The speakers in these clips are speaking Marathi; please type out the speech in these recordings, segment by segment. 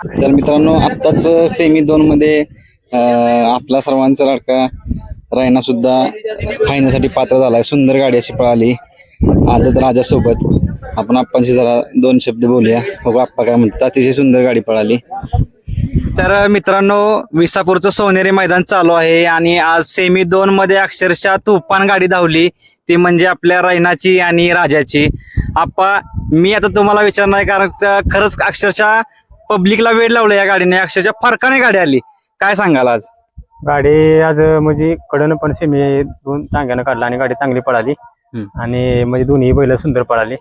तर मित्रांनो आत्ताच सेमी दोन मध्ये आपला सर्वांचा लाडका रायना सुद्धा फायनलसाठी पात्र झालाय. सुंदर गाडी अशी पळाली. आदत राजा सोबत आपण आप्पांशी जरा दोन शब्द बोलूया. बघू आप्पा काय म्हणतात. अतिशय सुंदर गाडी पळाली. तर मित्रांनो विसापूरचं सोनेरी मैदान चालू आहे आणि आज सेमी दोन मध्ये अक्षरशः तुफान गाडी धावली. ती म्हणजे आपल्या रैनाची आणि राजाची. आप्पा मी आता तुम्हाला विचारणार आहे कारण खरंच अक्षरशः पब्लिकला वेळ लावला या गाडीने. अक्षरशः फरकाने गाडी आली. काय सांगाल आज? गाडी आज म्हणजे कडनं पण सेमी दोन टांग्यानं काढला आणि गाडी चांगली पळाली. हम्म. आणि म्हणजे दोन्ही बैल सुंदर पळाली.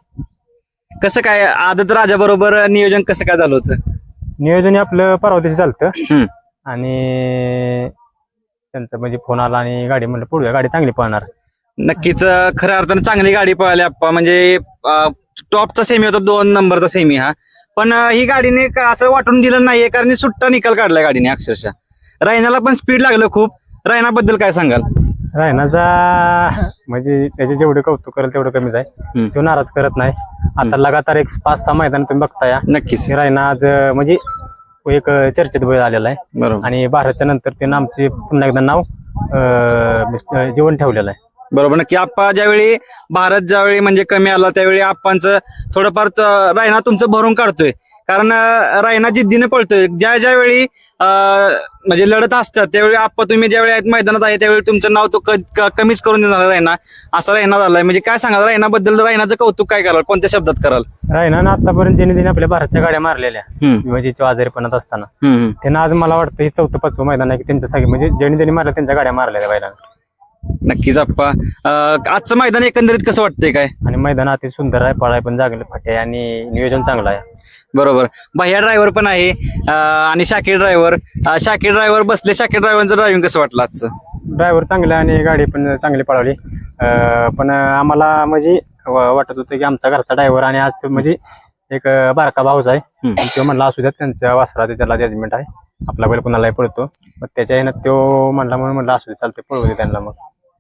कसं काय आदत राजा बरोबर नियोजन कसं काय झालं होतं? नियोजन हे आपलं परवा दिवशी चालतं. आणि त्यांचा म्हणजे फोन आला आणि गाडी म्हणलं पुढे गाडी चांगली पळणार. नक्कीच अं, खऱ्या अर्थाने चांगली गाडी पळाली आप्पा. म्हणजे अं, टॉपचा सेमी होता दोन नंबरचा सेमी हा. पण ही गाडीने असं वाटून दिलं नाहीये कारण सुट्टा निकाल काढलाय गाडीने अक्षरशः. रायनाला पण स्पीड लागलं खूप. रायनाबद्दल काय सांगाल? रायनाचा म्हणजे त्याचे जेवढे कौतुक करेल तेवढं कमीच आहे. तो नाराज करत नाही. आता लगातार एक पाच सहा मैदान तुम्ही बघताय. नक्कीच. रायना आज म्हणजे एक चर्चेत बैल आलेला आहे. बरोबर. आणि भारतच्या नंतर त्यानं आमचे पुन्हा एकदा नाव जीवन ठेवलेलं आहे. बरोबर नक्की आप्पा ज्यावेळी भारत ज्यावेळी म्हणजे कमी आला त्यावेळी आप्पांचं थोडंफार त- रायना तुमचं भरून काढतोय. कारण अं, रायना जिद्दीने पळतोय. ज्या ज्यावेळी अं, म्हणजे लढत असतात त्यावेळी आप्पा तुम्ही ज्यावेळी आहेत मैदानात आहे त्यावेळी तुमचं नाव तो क- क- कमीच करून देणार रायना. असा रायना झालाय. म्हणजे काय सांगाल? रायनाबद्दल रायनाचं कौतुक काय कराल? कोणत्या शब्दात कराल? रायना आतापर्यंत ज्याने ज्याने आपल्या भारतच्या गाड्या मारलेल्या म्हणजे आजारीपणात असताना त्यांना आज मला वाटतं हे चौथं पाचवं मैदान आहे की त्यांच्या सगळे म्हणजे ज्यांनी ज्यांनी मारल्या त्यांच्या गाड्या मारलेल्या बैलांना. नक्कीच आप्पा अं, आजचं मैदान एकंदरीत कसं वाटतंय काय? आणि मैदान अति सुंदर आहे पळाय पण जागले फाटे आहे आणि नियोजन चांगलं आहे. बरोबर. भैया ड्रायव्हर पण आहे अं, आणि शाकीर ड्रायव्हर शाकीर ड्रायव्हर बसले शाकीर ड्रायव्हरचं ड्रायव्हिंग कसं वाटलं आजचं? ड्रायव्हर चांगले आणि गाडी पण चांगली पळवली. अं, पण आम्हाला म्हणजे व- वाटत होतं की आमचा घरचा ड्रायव्हर आणि आज तो म्हणजे एक अं, बारका भाऊच आहे. हम्म. आणि तो म्हणला असू द्यात त्यांच्या वासरा त्याला जजमेंट आहे. आपला बैल कुणालाही पळतो. मग त्याच्या ह्यानं तो म्हणला म्हणून म्हणलं असू दे चालते पळवू दे त्यांना मग.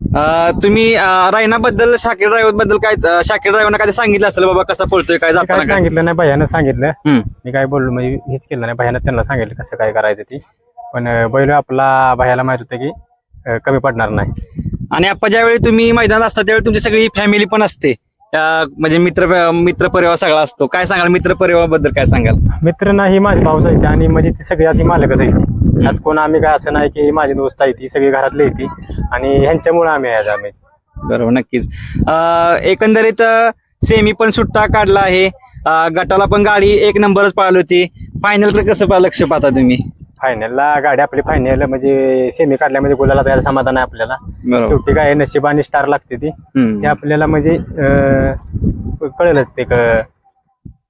अं, तुम्ही अं, रायनाबद्दल शाकीर ड्रायव्हरबद्दल काय अं, शाकीर ड्रायव्हरनं काय सांगितलं असेल बाबा कसा पळतोय काय जाताना काय? सांगितलं नाही भैयानं सांगितलं. हम्म. मी काय बोललो म्हणजे हेच केलं नाही भैयानं त्यांना सांगितलं कसं काय करायचं ती. पण अं, बैल आपला भैयाला माहीत होतं की अं, कमी पडणार नाही. आणि आपण ज्यावेळी तुम्ही मैदानात असता त्यावेळी तुमची सगळी फॅमिली पण असते. अं, म्हणजे मित्र मित्र परिवार सगळा असतो. काय सांगाल मित्र परिवाराबद्दल काय सांगाल? मित्र नाही माझे भाऊच आहेत आणि म्हणजे ती सगळी आधी मालकच आहे त्यात कोण आम्ही काय असं नाही की माझे दोस्त आहे ती सगळी घरातली आहे ती. आणि ह्यांच्यामुळे आम्ही आज आम्ही. बरोबर नक्कीच. अं, एकंदरीत सेमी पण सुट्टा काढला आहे. अं, गटाला पण गाडी एक नंबरच पळाली होती. फायनल कसं पा- लक्ष पाहता तुम्ही? फायनलला गाडी आपली फायनल म्हणजे सेमी काढल्यामध्ये गुलाला द्यायला समाधान आहे आपल्याला. बरोबर. शेवटी काय नशीब आणि स्टार लागते ती. हम्म. ते आपल्याला म्हणजे अं, कळेलच ते क-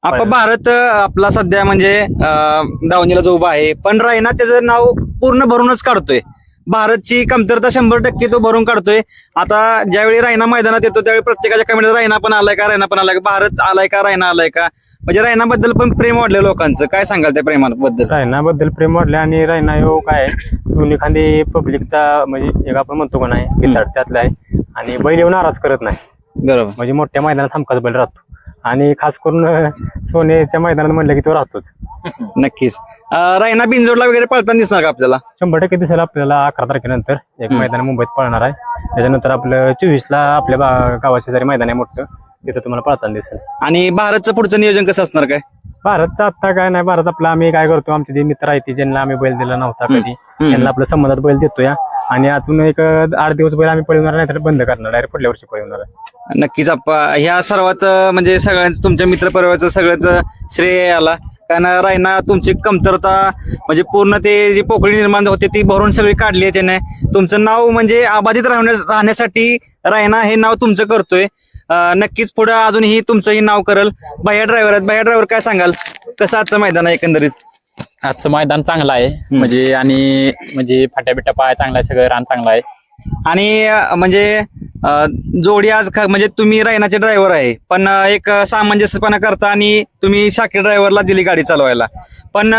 आपण भारत अं, आपला सध्या म्हणजे अं, दावणीला जो उभा आहे पण रायना त्याचं नाव पूर्ण भरूनच काढतोय. भारतची कमतरता शंभर टक्के तो भरून काढतोय. आता ज्यावेळी रायना मैदानात येतो त्यावेळी प्रत्येकाच्या कमेंट रायना पण आलाय का रायना पण आलाय का भारत आलाय का रायना आलाय का? म्हणजे रायनाबद्दल पण प्रेम वाढलं लोकांचं. काय सांगाल त्या प्रेमाबद्दल? रायनाबद्दल प्रेम वाढले आणि रायना हो काय आहे, दोन्ही खांदी पब्लिकचा म्हणजे एक आपण म्हणतो का नाही त्यातला आहे. आणि बैल येऊन नाराज करत नाही. बरोबर. म्हणजे मोठ्या मैदानात हमखास बैल राहतो. आणि खास करून सोन्याच्या मैदानात म्हणलं की तो राहतोच. नक्कीच. अं, रायना बिंजोडला वगैरे पळताना दिसणार का आपल्याला? शंभर टक्के दिसेल आपल्याला अकरा तारखेनंतर. एक मैदान मुंबईत पळणार आहे. त्याच्यानंतर आपलं चोवीसला आपल्या बा- गावाचे जरी मैदान आहे मोठं तिथं तुम्हाला पळताना दिसेल. आणि भारतचं पुढचं नियोजन कसं असणार काय? भारतचा आत्ता काय नाही भारत आपला आम्ही काय करतो आमचे जे मित्र आहेत ते ज्यांना आम्ही बैल दिला नव्हता कधी. त्यांना आपल्या संबंधात बैल देतो या आणि अजून एक अं, आठ दिवस बैल आम्ही पळवणार नाही तर बंद करणार डायरेक्ट पुढल्या वर्षी पळवणार आहे. नक्कीच आप्पा ह्या सर्वात अं, म्हणजे सगळ्यांचं तुमच्या मित्रपरिवाराचं सगळ्याच श्रेय आला कारण रायना तुमची कमतरता म्हणजे पूर्ण ते जी पोकळी निर्माण होते ती भरून सगळी काढली आहे त्याने. तुमचं नाव म्हणजे अबाधित राहण्या राहण्यासाठी रायना हे नाव तुमचं करतोय. नक्कीच पुढे अजूनही तुमचंही नाव करल. भैया ड्रायव्हर आहेत. भैया ड्रायव्हर काय सांगाल? कसं आजचं मैदान आहे एकंदरीत? आजचं मैदान चांगलं आहे. म्हणजे आणि म्हणजे फाट्या बिट्या पाय चांगला आहे सगळं रान चांगलं आहे. आणि म्हणजे जोडी आज ख- म्हणजे तुम्ही रायनाचे ड्रायव्हर आहे. पण एक सामंजस्यपणा करता आणि तुम्ही शाकीर ड्रायव्हरला दिली गाडी चालवायला. पण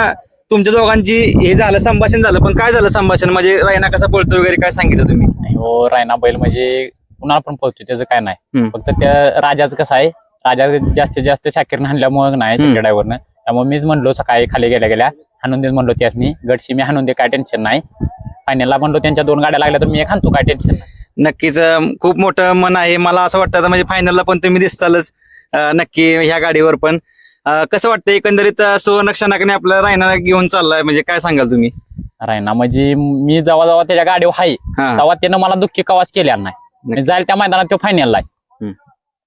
तुमच्या दोघांची हे झालं संभाषण झालं. पण काय झालं संभाषण? म्हणजे रायना कसा बोलतो वगैरे काय सांगितलं तुम्ही? आणि हो रायना बैल म्हणजे कुणाला पण पोहोचतो त्याचं काय नाही. फक्त त्या राजाचं कसं आहे राजा जास्तीत जास्त शाकीरनं आणल्यामुळे नाही हम्म. ड्रायव्हरनं त्यामुळे मीच म्हणलो सकाळी खाली गेल्या गेल्या हाणून देत म्हणलो त्यासनी गटशी मी हाणून दे काय टेन्शन नाही. फायनलला म्हणलो त्यांच्या दोन गाड्या लागल्या तर मी एक हाणतो काय टेन्शन नाही. नक्कीच अं, खूप मोठं मन आहे. मला असं वाटतं आता म्हणजे फायनलला पण तुम्ही दिसतालच अं, नक्की ह्या गाडीवर पण. अं, कसं वाटतं एकंदरीत अं, सुवर्ण आपल्या रायनाला घेऊन चाललाय? म्हणजे काय सांगाल तुम्ही? रायना म्हणजे मी जेव्हा जेव्हा त्याच्या गाडीवर आहे हा. तेव्हा त्यानं मला दुःखी कवाच केल्या नाही. मी जाईल त्या मैदानात तो फायनलला. आहे.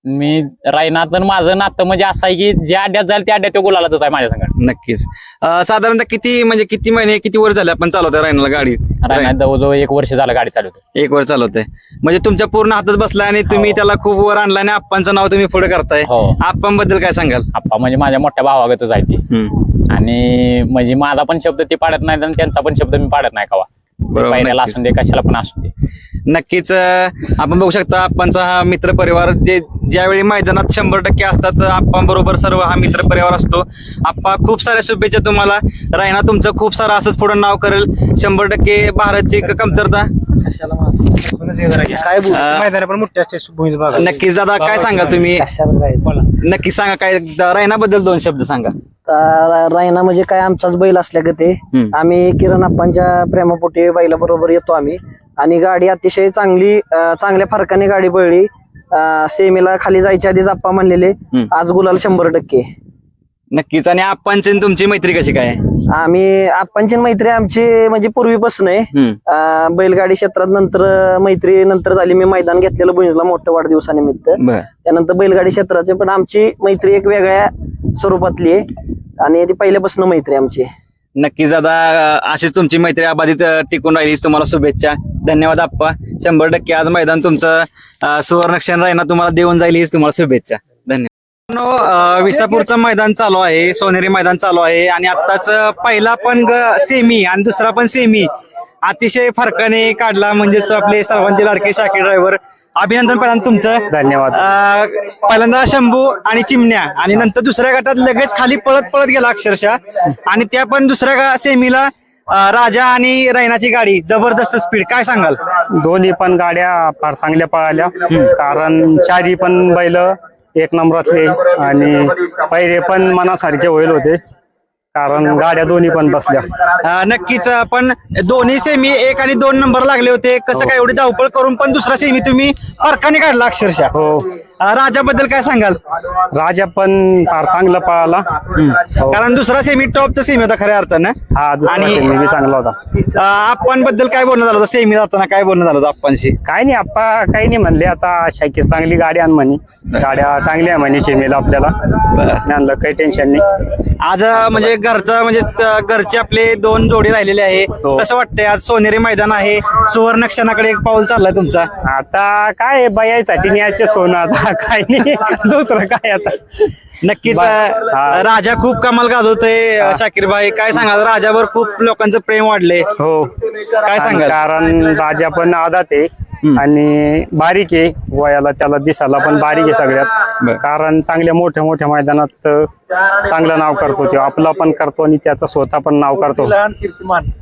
मी रायना तर माझं नातं म्हणजे असं आहे की ज्या अड्ड्यात जाईल त्या अड्ड्यात तो गुलालाच आहे माझ्या संग. नक्कीच. अं, साधारणतः किती म्हणजे किती महिने किती वर झाले आपण चालवतोय रायनाला गाडी? रायना जवळजवळ एक वर्ष झालं गाडी चालवतो एक वर चालवतोय. म्हणजे तुमच्या पूर्ण हातात बसलाय आणि तुम्ही त्याला खूप वर आणला आणि आप्पांचं नाव तुम्ही पुढे करताय. हो. आप्पांबद्दल काय सांगाल? आप्पा म्हणजे माझ्या मोठ्या भावागतच आहे ती. हम्म. आणि म्हणजे माझा पण शब्द ते पाडत नाही आणि त्यांचा पण शब्द मी पाडत नाही कवा. बरोबर, पहिल्याला नक्कीच. असून दे कशाला पण असू दे. नक्कीच अं, आपण बघू शकता आप्पांचा हा मित्र परिवार जे ज्यावेळी मैदानात शंभर टक्के असतात आप्पांबरोबर सर्व हा मित्र परिवार असतो. आप्पा खूप साऱ्या शुभेच्छा तुम्हाला. रायना तुमचं खूप सारं असंच पुढे नाव करेल. शंभर टक्के भारतची क- कमतरता. काय मैदान पण मोठे असते भुईंज भागात नक्कीच दादा काय सांगाल तुम्ही? नक्की सांगा काय रायना बद्दल दोन शब्द सांगा. रायना म्हणजे काय आमचाच बैल असल्यागते हम्म. आम्ही किरण आप्पांच्या प्रेमापोटी बैला बरोबर येतो आम्ही. आणि गाडी अतिशय चांगली अं, चांगल्या फरकाने गाडी पळली. अं, सेमीला खाली जायच्या आधीच आप्पा म्हणलेले हम्म. आज गुलाल शंभर टक्के. नक्कीच. आणि आप्पांची आणि तुमची मैत्री कशी काय? आम्ही आप्पांची मैत्री आमची म्हणजे पूर्वीपासून आहे. हम्म. अं, बैलगाडी क्षेत्रात नंतर मैत्री नंतर झाली. मी मैदान घेतलेलं भुंजला मोठ्या वाढदिवसानिमित्त. बर. त्यानंतर बैलगाडी क्षेत्रात पण आमची मैत्री एक वेगळ्या स्वरूपातली आहे. आणि ती पहिल्यापासून मैत्री आमची. नक्कीच दादा अशीच तुमची मैत्री अबाधित टिकून राहिली तुम्हाला शुभेच्छा. धन्यवाद आप्पा. शंभर टक्के आज मैदान तुमचं सुवर्णक्षण राहिना तुम्हाला देऊन जाईल हीच तुम्हाला शुभेच्छा. विसापूरचं मैदान चालू आहे सोनेरी मैदान चालू आहे आणि आत्ताच पहिला पण सेमी आणि दुसरा पण सेमी अतिशय फरकाने काढला म्हणजेच आपले सर्वांचे लाडके शाकीर ड्रायव्हर अभिनंदन पहिल्यांदा तुमचं. धन्यवाद. पहिल्यांदा शंभू आणि चिमण्या आणि नंतर दुसऱ्या गटात लगेच खाली पळत पळत गेला अक्षरशः. आणि त्या पण दुसऱ्या गा- सेमीला राजा आणि रैनाची गाडी जबरदस्त स्पीड काय सांगाल? दोन्ही पण गाड्या फार चांगल्या पळाल्या. कारण चारी पण बैल एक नंबरातले आणि पैरे पण मनासारखे होईल होते. कारण गाड्या दोन्ही पण बसल्या. अं, नक्कीच. पण दोन्ही सेमी एक आणि दोन नंबर लागले होते. कसं काय एवढी धावपळ करून पण दुसरा सेमी तुम्ही फरकाने काढला अक्षरशः. हो. राजाबद्दल काय सांगाल? राजा पण फार चांगला पळाला. हो. कारण दुसरा सेमी टॉपचा सेमी होता खऱ्या अर्थानं. हा दुसरा आणि- सेमी बी चांगला होता. आप्पांबद्दल काय बोलणं झालं होतं? सेमी जाताना काय बोलणं झालं होतं आप्पांशी? काय नाही आप्पा काही नाही म्हणले. आता शाकीर चांगली गाडी आण म्हणे. गाड्या चांगल्या आहे म्हणे शेमीला आपल्याला. मी आणलं काही टेन्शन नाही. आज अं, म्हणजे घरचं म्हणजे त- घरचे आपले दोन जोडी राहिलेले आहे. हो. कसं वाटतंय? आज सोनेरी मैदान आहे. सुवर्ण क्षणाकडे एक पाऊल चाललाय तुमचा. आता काय बयायसाठी न्यायचे सोनं आता. काय नाही. दुसरं काय आता. नक्कीच अं. राजा खूप कमाल गाजवतोय अं, शाकीर भाई काय सांगाल? राजावर खूप लोकांचं प्रेम वाढले हो. काय सांगाल? कारण राजा पण आदात आहे. आणि बारीक आहे वयाला त्याला दिसायला पण बारीक आहे. सगळ्यात. कारण चांगल्या मोठ्या मोठ्या मैदानात चांगलं नाव करतो तो आपला पण करतो आणि त्याचं स्वतः पण नाव करतो.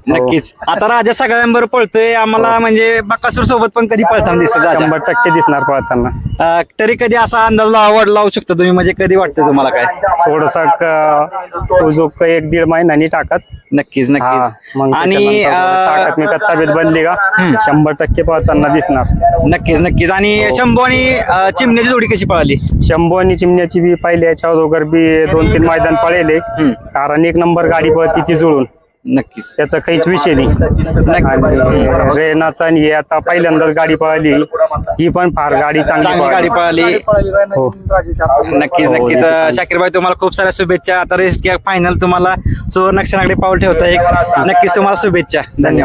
नक्कीच. आता राजा सगळ्यांबरोबर पळतोय. आम्हाला म्हणजे बकासूर सोबत पण कधी पळताना दिसत शंभर टक्के दिसणार पळताना. तरी कधी असा अंदाज लावड लावू शकता तुम्ही? म्हणजे कधी वाटतं तुम्हाला काय? थोडस एक दीड महिन्यानी टाकत. नक्कीच हा, नक्कीच आणि मी तब्येत बनली का? शंभर टक्के पळताना दिसणार. नक्कीच नक्कीच. आणि शंभू आणि अं, चिमण्याची जोडी कशी पळाली? शंभू आणि चिमण्याची बी पहिले याच्या अगोदर बी दोन तीन मैदान पळेले. हम्म. कारण एक नंबर गाडी पळती ती जुळून. नक्कीच. त्याचा काहीच विषय नाही. रेनाचा आणि हे आता पहिल्यांदाच गाडी पळाली. ही पण फार गाडी चांगली चांगली गाडी पळाली. हो. नक्कीच नक्कीच. अं, शाकीरबाई तुम्हाला खूप साऱ्या शुभेच्छा. आता रेस्ट फायनल तुम्हाला सुवर्ण क्षणाकडे पाऊल ठेवता एक. नक्कीच तुम्हाला शुभेच्छा. धन्यवाद.